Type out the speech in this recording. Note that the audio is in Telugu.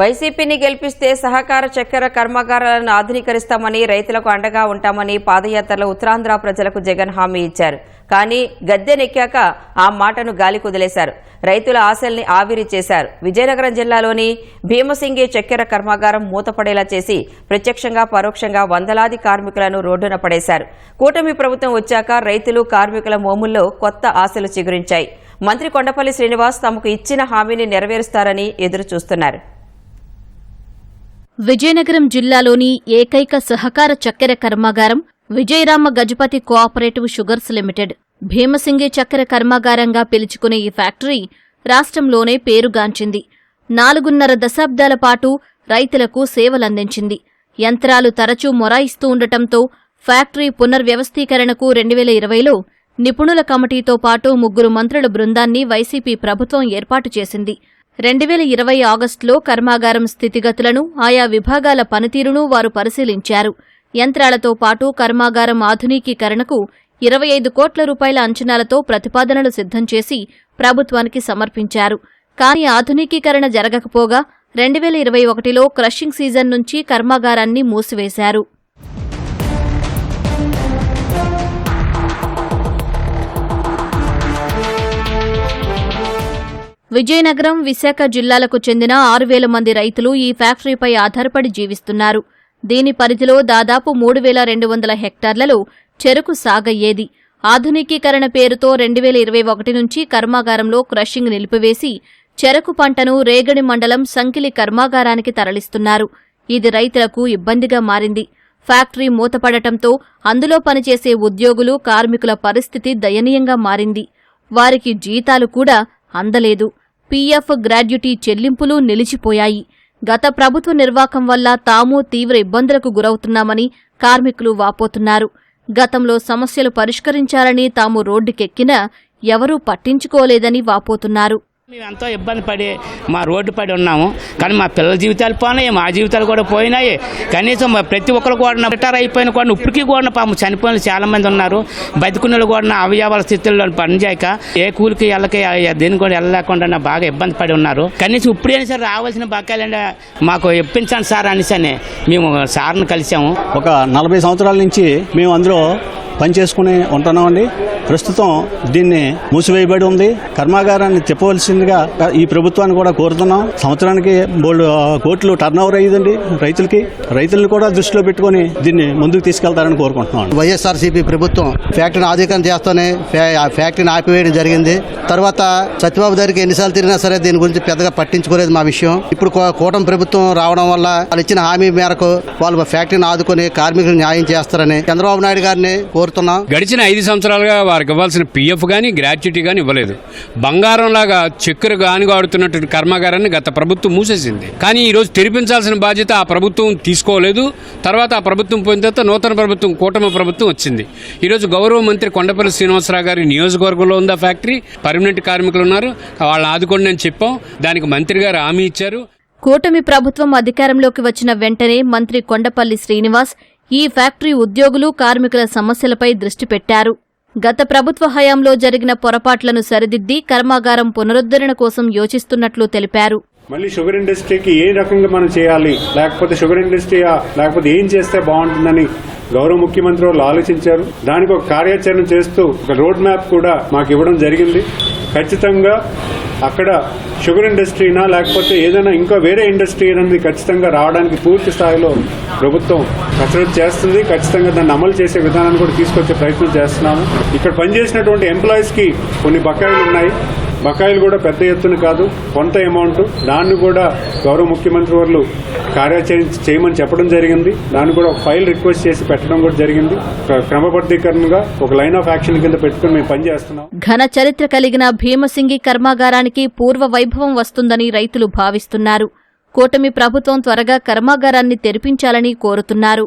వైసీపీని గెలిపిస్తే సహకార చక్కెర కర్మాగారాలను ఆధునీకరిస్తామని రైతులకు అండగా ఉంటామని పాదయాత్రలో ఉత్తరాంధ్ర ప్రజలకు జగన్ హామీ ఇచ్చారు. కానీ గద్దెనెక్కాక ఆ మాటను గాలి కుదిలేశారు. రైతుల ఆశల్ని ఆవిరి చేశారు. విజయనగరం జిల్లాలోని భీమసింగి చక్కెర కర్మాగారం మూతపడేలా చేసి ప్రత్యక్షంగా పరోక్షంగా వందలాది కార్మికులను రోడ్డున పడేశారు. కూటమి ప్రభుత్వం వచ్చాక రైతులు కార్మికుల మోముల్లో కొత్త ఆశలు చిగురించాయి. మంత్రి కొండపల్లి శ్రీనివాస్ తమకు ఇచ్చిన హామీని నెరవేరుస్తారని ఎదురు చూస్తున్నారు విజయనగరం జిల్లాలోని ఏకైక సహకార చక్కెర కర్మాగారం Vijayarama Gajapathi cooperative sugars limited. Bhimasingi చక్కెర కర్మాగారంగా పిలుచుకునే ఈ ఫ్యాక్టరీ రాష్ట్రంలోనే పేరుగాంచింది. నాలుగున్నర దశాబ్దాల పాటు రైతులకు సేవలందించింది. యంత్రాలు తరచూ మొరాయిస్తూ ఉండటంతో ఫ్యాక్టరీ పునర్వ్యవస్థీకరణకు రెండు వేల ఇరవైలో నిపుణుల కమిటీతో పాటు ముగ్గురు మంత్రుల బృందాన్ని వైసీపీ ప్రభుత్వం ఏర్పాటు చేసింది. రెండు వేల ఇరవై ఆగస్టులో కర్మాగారం స్థితిగతులను ఆయా విభాగాల పనితీరును వారు పరిశీలించారు. యంత్రాలతో పాటు కర్మాగారం ఆధునికీకరణకు ఇరవై ఐదు కోట్ల రూపాయల అంచనాలతో ప్రతిపాదనలు సిద్ధం చేసి ప్రభుత్వానికి సమర్పించారు. కానీ ఆధునికీకరణ జరగకపోగా రెండు వేల ఇరవై ఒకటిలో క్రషింగ్ సీజన్ నుంచి కర్మాగారాన్ని మూసివేశారు. విజయనగరం విశాఖ జిల్లాలకు చెందిన ఆరు వేల మంది రైతులు ఈ ఫ్యాక్టరీపై ఆధారపడి జీవిస్తున్నారు. దీని పరిధిలో దాదాపు మూడు వేల రెండు వందల హెక్టార్లలో చెరకు సాగయ్యేది. ఆధునికీకరణ పేరుతో రెండు వేల ఇరవై ఒకటి నుంచి కర్మాగారంలో క్రషింగ్ నిలిపివేసి చెరకు పంటను రేగడి మండలం సంకిలి కర్మాగారానికి తరలిస్తున్నారు. ఇది రైతులకు ఇబ్బందిగా మారింది. ఫ్యాక్టరీ మూతపడటంతో అందులో పనిచేసే ఉద్యోగులు కార్మికుల పరిస్థితి దయనీయంగా మారింది. వారికి జీతాలు కూడా అందలేదు. పీఎఫ్ గ్రాడ్యుటీ చెల్లింపులు నిలిచిపోయాయి. గత ప్రభుత్వ నిర్వాకం వల్ల తాము తీవ్ర ఇబ్బందులకు గురవుతున్నామని కార్మికులు వాపోతున్నారు. గతంలో సమస్యలు పరిష్కరించాలని తాము రోడ్డుకెక్కినా ఎవరూ పట్టించుకోలేదని వాపోతున్నారు. మేము ఎంతో ఇబ్బంది పడి మా రోడ్డు పడి ఉన్నాము. కానీ మా పిల్లల జీవితాలు పోయినాయి మా జీవితాలు కూడా పోయినాయి. కనీసం ప్రతి ఒక్కరు కూడా రిటైర్ అయిపోయిన కూడా ఇప్పటికీ కూడా పాము చనిపోయిన చాలా మంది ఉన్నారు. బతుకున్నలు కూడా అవయవాల స్థితిలో పనిచేయక ఏ కూలికి వెళ్ళక దేని కూడా వెళ్ళలేకుండా బాగా ఇబ్బంది పడి ఉన్నారు. కనీసం ఇప్పుడైనా సరే రావాల్సిన బకాయిలంటే మాకు ఇప్పించండి సార్ అనేసని మేము సార్ని కలిసాము. ఒక నలభై సంవత్సరాల నుంచి మేము అందులో పనిచేసుకుని ఉంటున్నామండి. ప్రస్తుతం దీన్ని మూసివేయబడి ఉంది. కర్మాగారాన్ని చెప్పవలసిందిగా ఈ ప్రభుత్వాన్ని కూడా కోరుతున్నాం. సంవత్సరానికి మూడు కోట్లు టర్న్ ఓవర్ అయ్యిందండి రైతులకి. రైతులను కూడా దృష్టిలో పెట్టుకొని దీన్ని ముందుకు తీసుకెళ్తారని కోరుకుంటున్నాం. వైఎస్ఆర్సీపీ ప్రభుత్వం ఫ్యాక్టరీని ఆధునీకరణ చేస్తూనే ఫ్యాక్టరీని ఆపివేయడం జరిగింది. తర్వాత సత్యబాబు దగ్గరికి ఎన్నిసార్లు తిరిగినా సరే దీని గురించి పెద్దగా పట్టించుకోలేదు మా విషయం. ఇప్పుడు కూటమి ప్రభుత్వం రావడం వల్ల వాళ్ళు ఇచ్చిన హామీ మేరకు వాళ్ళు ఫ్యాక్టరీని ఆదుకొని కార్మికులకు న్యాయం చేస్తారని చంద్రబాబు నాయుడు గారిని కోరుతున్నాం. గడిచిన ఐదు సంవత్సరాలుగా వారికి ఇవ్వాల్సిన పీఎఫ్ కానీ గ్రాట్యుటీ కానీ ఇవ్వలేదు. బంగారంలాగా చక్కెర గానుగాడుతున్నటువంటి కర్మాగారాన్ని గత ప్రభుత్వం మూసేసింది. కానీ ఈరోజు తెరిపించాల్సిన బాధ్యత ఆ ప్రభుత్వం తీసుకోలేదు. తర్వాత ఆ ప్రభుత్వం పోయిన తర్వాత నూతన ప్రభుత్వం కూటమి ప్రభుత్వం వచ్చింది. ఈరోజు గౌరవ మంత్రి కొండపల్లి శ్రీనివాసరావు గారి నియోజకవర్గంలో ఉందా ఫ్యాక్టరీ. పర్మనెంట్ కార్మికులు ఉన్నారు. వాళ్ళని ఆదుకోండి అని చెప్పాం. దానికి మంత్రి గారు హామీ ఇచ్చారు. కూటమి ప్రభుత్వం అధికారంలోకి వచ్చిన వెంటనే మంత్రి కొండపల్లి శ్రీనివాస్ ఈ ఫ్యాక్టరీ ఉద్యోగులు కార్మికుల సమస్యలపై దృష్టి పెట్టారు. గత ప్రభుత్వ హయాంలో జరిగిన పొరపాట్లను సరిదిద్ది కర్మాగారం పునరుద్ధరణ కోసం యోచిస్తున్నట్లు తెలిపారు. మళ్ళీ షుగర్ ఇండస్ట్రీకి ఏ రకంగా మనం చేయాలి? లేకపోతే షుగర్ ఇండస్ట్రీ లేకపోతే ఏం చేస్తే బాగుంటుందని గౌరవ ముఖ్యమంత్రి వాళ్ళు ఆలోచించారు. దానికి ఒక కార్యాచరణ చేస్తూ ఒక రోడ్ మ్యాప్ కూడా మాకు ఇవ్వడం జరిగింది. ఖచ్చితంగా అక్కడ షుగర్ ఇండస్ట్రీనా లేకపోతే ఏదైనా ఇంకా వేరే ఇండస్ట్రీ అనేది ఖచ్చితంగా రావడానికి పూర్తి స్థాయిలో ప్రభుత్వం కసరత్తు చేస్తుంది. ఖచ్చితంగా దాన్ని అమలు చేసే విధానాన్ని కూడా తీసుకొచ్చే ప్రయత్నం చేస్తున్నాము. ఇక్కడ పనిచేసినటువంటి ఎంప్లాయీస్కి కొన్ని బకాయిలు ఉన్నాయి. బకాయిలు కూడా పెద్ద ఎత్తున కాదు కొంత అమౌంట్ దాన్ని కూడా గౌరవ ముఖ్యమంత్రి వారు కార్యాచరణ చేయమని చెప్పడం జరిగింది. దాన్ని కూడా ఒక ఫైల్ రిక్వెస్ట్ చేసి పెట్టడం కూడా జరిగింది. క్రమబద్ధీకరణగా ఒక లైన్ ఆఫ్ యాక్షన్ కింద పెట్టుకుని మేము పనిచేస్తున్నాం ఘన చరిత్ర కలిగిన భీమసింగి కర్మాగారానికి పూర్వ వైభవం వస్తుందని రైతులు భావిస్తున్నారు. కూటమి ప్రభుత్వం త్వరగా కర్మాగారాన్ని తెరిపించాలని కోరుతున్నారు.